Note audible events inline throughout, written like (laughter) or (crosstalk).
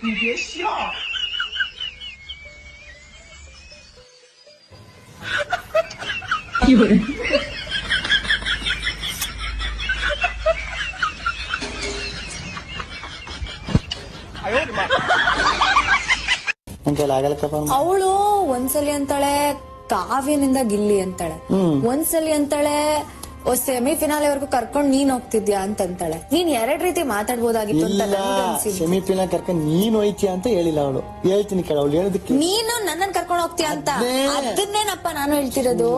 你别笑。 ನನ್ ಕೈಲಿ ಆಗಲ್ಲಕ್ಕಪ್ಪ ಅವಳು ಒಂದ್ಸಲಿ ಅಂತಾಳೆ ಕಾವ್ಯನಿಂದ ಗಿಲ್ಲಿ ಅಂತಾಳೆ ಒಂದ್ಸಲಿ ಅಂತಾಳೆ ಸೆಮಿ ಫಿನಾಲೆವರೆಗೂ ಕರ್ಕೊಂಡ್ ನೀನ್ ಹೋಗ್ತಿದ್ಯಾ ಅಂತ ಅಂತಾಳೆ ನೀನ್ ಎರಡ್ ರೀತಿ ಮಾತಾಡ್ಬೋದಾಗಿತ್ತು ಅಂತ ಇಲ್ಲ ನನ್ಗೆ ಅನ್ಸಿದ್ದು. ಸೆಮಿಫಿನಲ್ ಕರ್ಕೊಂಡ್ ನೀನ್ ಹೋಯ್ತೀಯ ಅಂತ ಹೇಳಿಲ್ಲ ಅವಳು. ಹೇಳ್ತೀನಿ ಕೇಳ ಅವಳು ಹೇಳೋದಕ್ಕೆ ನೀನು ನನ್ನನ್ ಕರ್ಕೊಂಡ್ ಹೋಗ್ತೀಯ ಅಂತ? ಅದೇ. ಅದನ್ನೇನಪ್ಪ ನಾನು ಹೇಳ್ತಿರೋದು?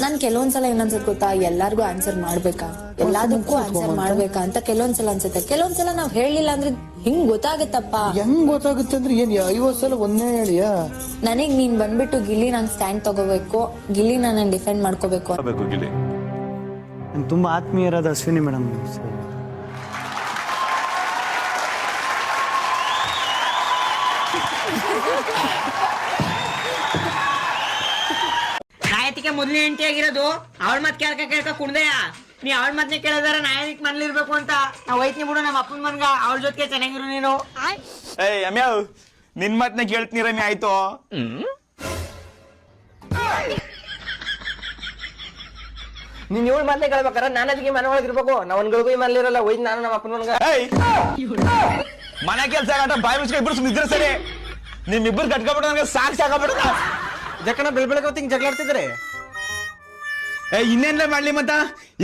ನಾನ್ ಕೆಲವೊಂದ್ಸಲ ಏನನ್ಸುತ್ತೆ ಗೊತ್ತಾ ಎಲ್ಲಾರ್ಗು ಆನ್ಸರ್ ಮಾಡ್ಬೇಕಾ? ಎಲ್ಲದಕ್ಕೂ ಆನ್ಸರ್ ಮಾಡ್ಬೇಕಾ ಅಂತ ಕೆಲವೊಂದ್ಸಲ ಅನ್ಸುತ್ತೆ. ಕೆಲವೊಂದ್ಸಲ ನಾವ್ ಹೇಳಿಲ್ಲ ಅಂದ್ರೆ ಹಿಂಗ್ ಗೊತ್ತಾಗತ್ತಪ್ಪ. ಹೆಂಗ್ ಗೊತ್ತಾಗುತ್ತೆ ಅಂದ್ರೆ ಏನ್ ಐವತ್ ಸಲ ಒಂದೇ ಹೇಳಿಯಾ? ನನಗ್ ನೀನ್ ಬಂದ್ಬಿಟ್ಟು ಗಿಲ್ಲಿ ನಂಗ್ ಸ್ಟ್ಯಾಂಡ್ ತಗೋಬೇಕು ಗಿಲ್ಲಿ ನಾನು ಡಿಫೆಂಡ್ ಮಾಡ್ಕೋಬೇಕು ಬೇಕು ಗಿಲ್ಲಿ. ತುಂಬ ಆತ್ಮೀಯರಾದ ಅಶ್ವಿನಿ ಮೇಡಮ್. ನಾಯತಿಗೆ ಮೊದಲನೇ ಹೆಂಡತಿ ಆಗಿರೋದು ಅವಳ ಮತ್ ಕೇಳ್ಕ ಕೇಳ್ಕ ಯಾ ನೀ ಅವಳ ಮತ್ನೆ ಕೇಳಿದಾರ ನಾಯಕ್ ಮನ್ಲಿರ್ಬೇಕು ಅಂತ. ನಾವ್ ಹೋಯ್ತೀನಿ ಬಿಡು ನಮ್ಮ ಅಪ್ಪನ ಮನ್ಗ ಅವಳ ಜೊತೆ ಚೆನ್ನಾಗಿರು ನೀನು. ಏಯ್ ಅಮ್ಯಾವ್ ನಿನ್ ಮಾತ್ನ ಕೇಳ್ತೀನಿ ರಮಿ ಆಯ್ತು? ನೀನ್ ಏಳು ಮತ್ನೆ ಕೇಳ್ಬೇಕಾರ ನಾನು ಅದಕ್ಕೆ ಮನೆ ಒಳಗೆ ಇರ್ಬೇಕು. ನಾವನ್ಗಳಿಗೂ ಈ ಮನೇಲಿರಲ್ಲ ಒಯ್ದು ನಾನು ನಮ್ಮ ಅಪ್ಪನ ಮನ್ಗ. ಮನೆ ಕೆಲ್ಸ ಆಗಟ ಬಾಯಿ ಮುಚ್ಕೊಂಡು ಇಬ್ರು ಸುಮ್ಮನೆ ಇದ್ರೆ ಸರಿ. ನಿಮ್ಮಿಬ್ರು ಕಟ್ಕೊಬಿಟ್ಟು ನನಗೆ ಸಾಕ್ ಸಾಕಾಗ್ಬಿಟ್ಟ ಜಕ್ಕಣ ಬೆಳ್ ಬೆಳಗ್ಗೆ ಹೊತ್ತಿಗೆ ಜಗಳಾಡ್ತಿದ್ರೆ ಏ ಇನ್ನೇನ್ಲೇ ಮಾಡ್ಲಿ ಮತ್ತ?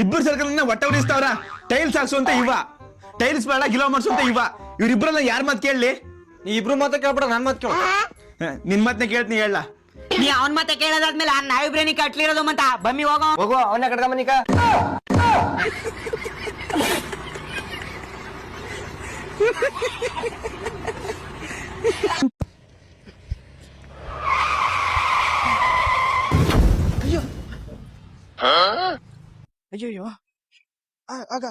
ಇಬ್ರು ಸರ್ಕಲ್ ಒಟ್ಟ ಉರಿಸ್ತಾವ್ರ. ಟೈಲ್ಸ್ ಹಾಕ್ಸು ಅಂತ ಇವ. ಟೈಲ್ಸ್ ಬೇಡ ಗಿಲೋ ಮಾಡ್ಸು ಅಂತ ಇವ. ಇವ್ರಿಬ್ರನ್ನ ಯಾರ್ ಮಾತು ಕೇಳಲಿ? ನೀ ಇಬ್ರು ಮಾತ್ರ ಕೇಳ್ಬಿಡ ನಾನ್ ಮಾತು ಕೇಳ ನಿನ್ ಮಾತ್ನ ಕೇಳ್ತೀನಿ ಹೇಳ. ನೀ ಅವನ್ ಮತ್ತೆ ಕೇಳೋದಾದ್ಮೇಲೆ ನಾವಿಬ್ರೇನಿ ಕಟ್ಲಿರೋದು ಮತ್ತ ಬಮ್ಮಿ ಹೋಗೋ ಹೋಗೋ ಅವನ್ನ ಕಟ್ಕ ಮನಿಕ ಅಯ್ಯಯ್ಯೋ ಆಗ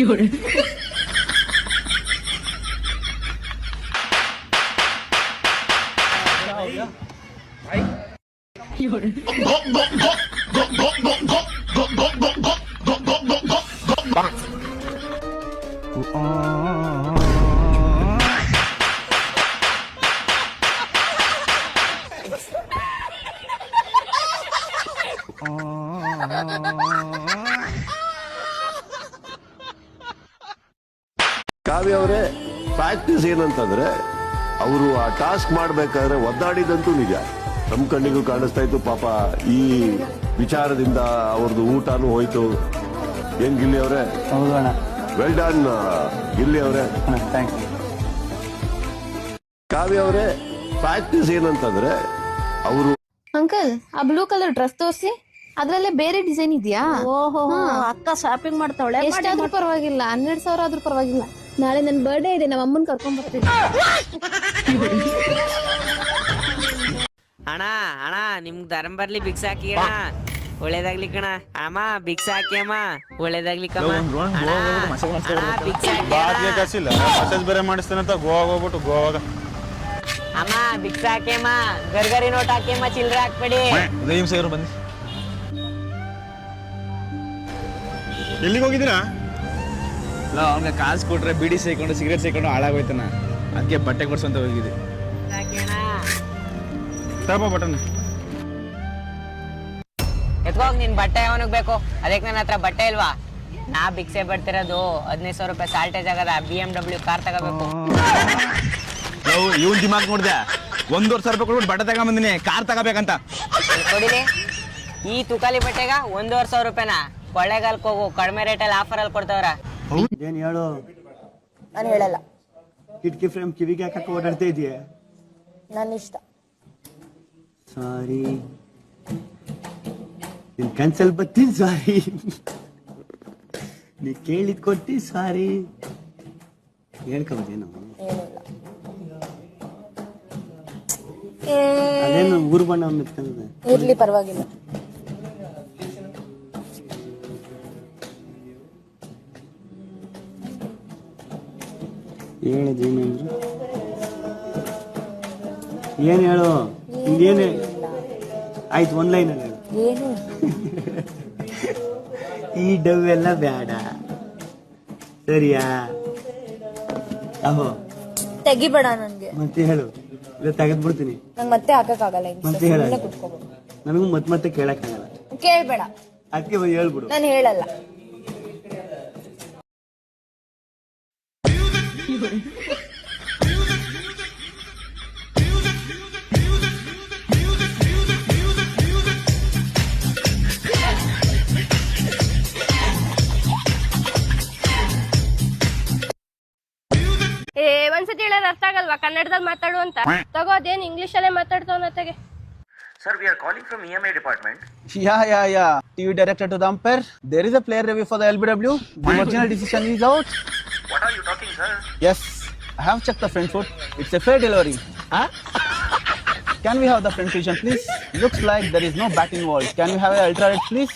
有人。有人。Oh. ಕಾವ್ಯ ಅವರೇ ಪ್ರಾಕ್ಟೀಸ್ ಏನಂತಂದ್ರೆ ಅವರು ಆ ಟಾಸ್ಕ್ ಮಾಡಬೇಕಾದ್ರೆ ಒದ್ದಾಡಿದಂತೂ ನಿಜ. ನಮ್ಮ ಕಣ್ಣಿಗೂ ಕಾಣಿಸ್ತಾ ಇತ್ತು ಪಾಪ ಈ ವಿಚಾರದಿಂದ ಅವ್ರದ್ದು ಊಟನೂ ಹೋಯ್ತು. ಏನ್ ಗಿಲ್ಲಿ ಅವರೇ? ಹೌದು ಅಣ್ಣ. ವೆಲ್ ಡನ್ ಗಿಲ್ಲಿ ಅವರೇ. ಅಣ್ಣ ಕಾವ್ಯ ಅವರೇ ಪ್ರಾಕ್ಟೀಸ್ ಏನಂತಂದ್ರೆ ಅವರು ಅಂಕಲ್ ಆ ಬ್ಲೂ ಕಲರ್ ಡ್ರೆಸ್ ತೋರಿಸಿ. ಅದ್ರಲ್ಲೇ ಬೇರೆ ಡಿಸೈನ್ ಇದೆಯಾ? ಓಹೋ ಅಕ್ಕ ಶಾಪಿಂಗ್ ಮಾಡ್ತಾವಳೆ? ಎಷ್ಟಾದ್ರೂ ಪರವಾಗಿಲ್ಲ ಹನ್ನೆರಡು ಸಾವಿರ ಆದ್ರೂ ಪರವಾಗಿಲ್ಲ. ನಾಳೆ ನನ್ನ ಬರ್ಡೇ ಇದೆ ನಮ್ಮ ಅಮ್ಮನ್ ಕರ್ಕೊಂಡ್ ಬರ್ತೀನಿ ಅಣ್ಣ ಅಣ್ಣ ನಿಮ್ಗ್ ಧರ್ಮ ಬರ್ಲಿ ಬಿಕ್ಸ್ ಹಾಕಿ ಅಣ್ಣ. ಒಳ್ಳೇದಾಗ್ಲಿ ಕಣ. ಅಮ್ಮ ಬಿಕ್ಸ್ ಹಾಕಿ ಅಮ್ಮ. ಒಳ್ಳೇದಾಗ್ಲಿ ಕಮ್ಮ. ಅಣ್ಣ, ಅಣ್ಣ, ಭಿಕ್ಷ ಹಾಕಿ ಅಣ್ಣ. ಕಸಿಲ್ಲ. ಮಸಾಜ್ ಬೇರೆ ಮಾಡಿಸ್ತಾನೆ ಅಂತ ಗೋವಾಗ ಹೋಗ್ಬಿಟ್ಟು ಗೋವಾಗ. ಅಮ್ಮ ಭಿಕ್ಷ ಹಾಕಿ ಅಮ್ಮ. ಗರ್ಗರಿ ನೋಟ್ ಹಾಕಿ ಅಮ್ಮ ಚಿಲ್ಲರೆ ಹಾಕ್ಬೇಡಿ. ದೈಮ್ ಸೇರು ಬನ್ನಿ. ಎಲ್ಲಿಗೆ ಹೋಗಿದ್ದೀರಾ? ಇಲ್ಲ ಅವ್ನಿಗೆ ಕಾಸು ಕೊಟ್ರೆ ಬಿಡಿ ಸೇಕೊಂಡು ಸಿಗರೇಟ್ ಸೇಕೊಂಡು ಹಾಳಾಗೋಯ್ತಾನ. ಅದಕ್ಕೆ ಬಟ್ಟೆ ಕೊಡ್ಸಂತ ಹೋಗಿದೆ ತಗೋ ಬಟನ್ ಎತ್ಕೋಗ್ ನಿನ್ ಬಟ್ಟೆ ಅವನಿಗೆ ಬೇಕು. ಅದಕ್ಕೆ ನನ್ನ ಹತ್ರ ಬಟ್ಟೆ ಇಲ್ವಾ? ನಾ ಭಿಕ್ಷೆ ಬರ್ತಿರೋದು ಹದಿನೈದು ಸಾವಿರ ರೂಪಾಯಿ ಸಾಲ್ಟೇಜ್ ಆಗದ ಬಿ ಎಂ ಡಬ್ಲ್ಯೂ ಕಾರ್ ತಗೋಬೇಕು. ಇವನ್ ದಿಮಾಗ್ ನೋಡ್ದೆ ಒಂದೂವರೆ ಸಾವಿರ ರೂಪಾಯಿ ಕೊಡ್ಬಿಟ್ಟು ಬಟ್ಟೆ ತಗೊಂಬಂದಿನಿ ಕಾರ್ ತಗೋಬೇಕಂತ. ಕೊಡಿಲಿ. ಈ ತುಕಾಲಿ ಬಟ್ಟೆಗ ಒಂದೂವರೆ ಸಾವಿರ ರೂಪಾಯಿನ? ಕೊಳ್ಳೆಗಾಲಕ್ಕೆ ಹೋಗು ಕಡಿಮೆ ರೇಟಲ್ಲಿ ಆಫರಲ್ಲಿ ಕೊಡ್ತಾವ್ರ. ಏನ್ ಹೇಳು? ನಾನು ಹೇಳಲ್ಲ. ಕಿಟಕಿ ಫ್ರೇಮ್ ಕಿವಿಗೆ ಹಾಕಕ್ಕೆ ಓಡಾಡ್ತಾ ಇದೆಯಾ? ನನ್ನ ಇಷ್ಟ. ಸಾರಿ ನಿನ್ ಕನ್ಸಲ್ ಬತ್ತೀನಿ ಸಾರಿ ನೀ ಕೇಳಿ ಕೊಟ್ಟಿ ಸಾರಿ ಹೇಳ್ಕೊಬೋದೇನು? ಅದೇನು ಊರು ಬಣ್ಣ ಇರ್ಲಿ ಪರವಾಗಿಲ್ಲ. ಹೇಳಿದ್ ಏನು ಹೇಳು? ಇನ್ನೇನು ಆಯ್ತು ಒಂದ್ ಲೈನ್ ಹೇಳು. ಏನು? ಈ ಡವ್ ಎಲ್ಲ ಬೇಡ ಸರಿಯಾ? ಅಹೋ. ತೆಗಿಬೇಡ ನನ್ಗೆ. ಮತ್ತೆ ಹೇಳು. ಇಲ್ಲ ತೆಗೆದ್ಬಿಡ್ತೀನಿ. ನಂಗೆ ಮತ್ತೆ ಹಾಕಕ್ಕಾಗಲ್ಲ ಆಗಲ್ಲ ಮತ್ತೆ ಹೇಳ. ನನಗೂ ಮತ್ತೆ ಮತ್ತೆ ಕೇಳಕ್ಕಾಗಲ್ಲ. ಕೇಳ್ಬೇಡ. ಅದಕ್ಕೆ ಹೇಳ್ಬಿಡು. ನಾನು ಹೇಳಲ್ಲ. ಅರ್ಥ ಆಗಲ್ವಾ ಕನ್ನಡದಲ್ಲಿ ಮಾತಾಡು ಅಂತ ತಗೋ ಅದೇನ್ ಇಂಗ್ಲಿಷ್ ಅಲ್ಲೇ ಮಾತಾಡ್ತಾವ ತೆಗೆ Yeah, yeah, yeah. TV director to the umpire. There is a player review for the LBW. The original decision is out. What are you talking, sir? Yes, I have checked the front foot. It's a fair delivery. Huh? Can we have the front vision, please? Looks like there is no bat involved. Can we have a ultra red, please?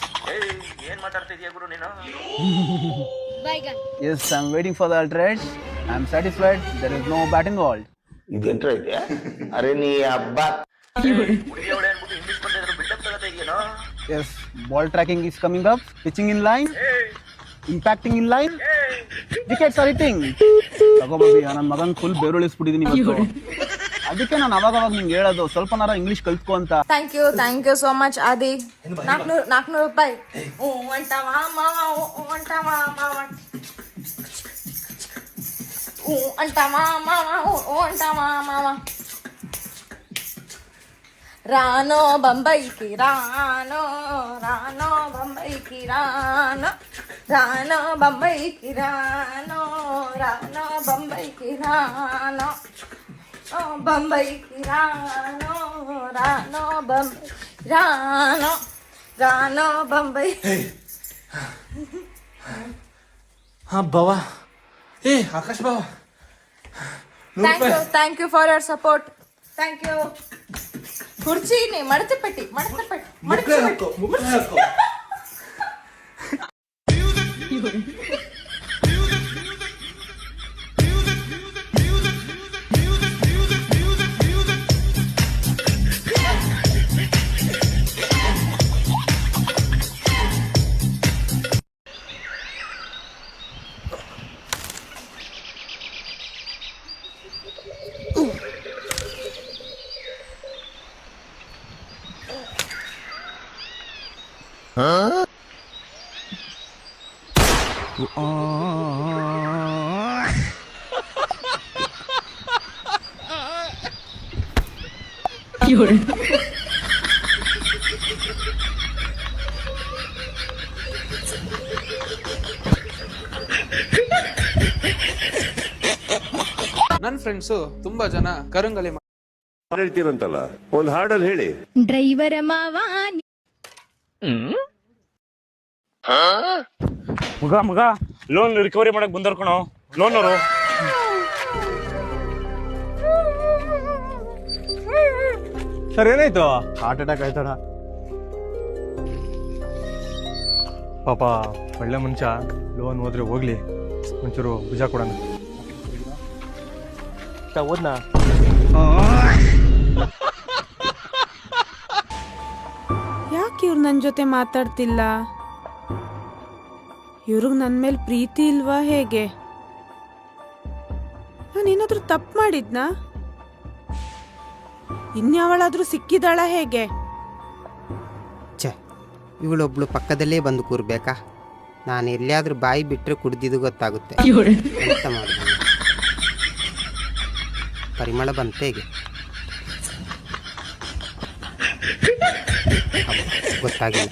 ಬೈಗನ್ Yes, I'm waiting for the ultra red. I'm satisfied. There is no bat ಇದು ಎಂಟ್ರ ಇದೆಯಾ? ಅರೆ ನೀ ಹಬ್ಬ. Yes ball tracking is coming up pitching in line impacting in line wickets are hitting. ತಗೋಬಿ ನನ್ನ ಮಗನ್ full ಬೇರುಳಿಸ್ಬಿಟ್ಟಿದೀನಿ ಇವತ್ತು. ಅದಕ್ಕೆ ನಾನು ಅವಾಗ ಅವಾಗ ನಿಂಗೆ ಹೇಳೋದು ಸ್ವಲ್ಪನಾರ ಇಂಗ್ಲಿಷ್ ಕಲ್ತ್ಕೊ ಅಂತ. Thank you thank you so much ಆದಿ. ನಾಲ್ಕುನೂರು ನಾಲ್ಕುನೂರು ರೂಪಾಯಿ. ಅಂಟವ ಮಾವ ಒಂಟವ ಮಾವ. ఊ అంటామా మామ ఊ అంటామా మామ. రానో బొంబాయికి రానో రానో బొంబాయికి రానో రానో బొంబాయికి రానో రానో బొంబాయికి రానో బొంబాయికి రానో రానో బొంబాయి రానో రానో బొంబాయి. అబ్బవా ಹಾ ಬಾವ ಏ ಆಕಾಶ್ ಬಾವ thank you thank you for your support thank you ಕುರ್ಚಿ ನೀ ಮಡತೆ ಪಟ್ಟಿ ಮಡತೆ (laughs) ನನ್ನ ಫ್ರೆಂಡ್ಸು ತುಂಬಾ ಜನ ಕರಂಗಲಿ ಹೇಳ್ತೀರಂತಲ್ಲ ಒಂದ್ ಹಾಡಲ್ಲಿ ಹೇಳಿ. ಡ್ರೈವರ ಮಾವ ಮಗ ಮಗ. ಲೋನ್ ರಿಕವರಿ ಮಾಡಕ್ ಬಂದವ್ರು ಕಣೋ. ಲೋನ್ ಅವರು. ಸರ್ ಏನಾಯ್ತು? ಹಾರ್ಟ್ ಅಟ್ಯಾಕ್ ಆಯ್ತಡ ಪಾಪ ಒಳ್ಳೆ ಮನುಷ್ಯ. ಲೋನ್ ಹೋದ್ರೆ ಹೋಗ್ಲಿ. ಒಂಚೂರು ಭುಜ ಕೊಡೋಣ. ಓದ್ನಾ? ಯಾಕೆ ಇವ್ರು ನನ್ನ ಜೊತೆ ಮಾತಾಡ್ತಿಲ್ಲ? ಇವ್ರಿಗೆ ನನ್ನ ಮೇಲೆ ಪ್ರೀತಿ ಇಲ್ವಾ ಹೇಗೆ? ನಾನೇನಾದ್ರೂ ತಪ್ಪು ಮಾಡಿದ್ನಾ? ಇನ್ಯಾವಳಾದ್ರೂ ಸಿಕ್ಕಿದಾಳ ಹೇಗೆ? ಛೆ ಇವಳೊಬ್ಳು ಪಕ್ಕದಲ್ಲೇ ಬಂದು ಕೂರ್ಬೇಕಾ? ನಾನು ಎಲ್ಲಿಯಾದ್ರೂ ಬಾಯಿ ಬಿಟ್ಟರೆ ಕುಡ್ದಿದ್ದು ಗೊತ್ತಾಗುತ್ತೆ. ಪರಿಮಳ ಬಂತ ಹೇಗೆ? ಬಂತೇಗೆ ಗೊತ್ತಾಗಿಲ್ಲ.